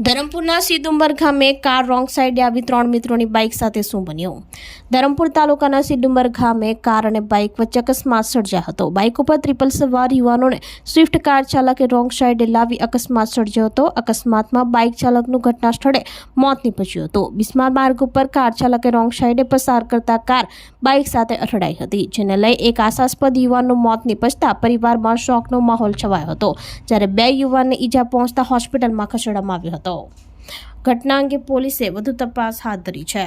ધરમપુરના સિદુંબર ગામે car wrong સાઈડે આવી ત્રણ મિત્રોની બાઇક સાથે શું બન્યું. ધરમપુર તાલુકાના સિદુંબર ગામે કાર અને બાઇક વચ્ચે અકસ્માત સર્જાયો હતો. બાઇક ઉપર ત્રિપલ સવાર યુવાનોને સ્વિફ્ટ કાર ચાલકે રોંગ સાઈડે લાવી અકસ્માત સર્જ્યો હતો. અકસ્માતમાં બાઇક ચાલકનું ઘટના સ્થળે મોત નીપજ્યું હતું. બિસ્મા માર્ગ ઉપર કાર ચાલકે રોંગ સાઈડે પસાર કરતા કાર બાઇક સાથે અથડાઈ હતી, જેને લઈ એક આશાસ્પદ યુવાનનું મોત નીપજતા પરિવારમાં શોકનો માહોલ છવાયો હતો. જ્યારે બે યુવાનને ઈજા પહોંચતા હોસ્પિટલમાં ખસેડવામાં આવ્યો હતો ઘટના અંગે પોલીસે વધુ તપાસ હાથ ધરી છે.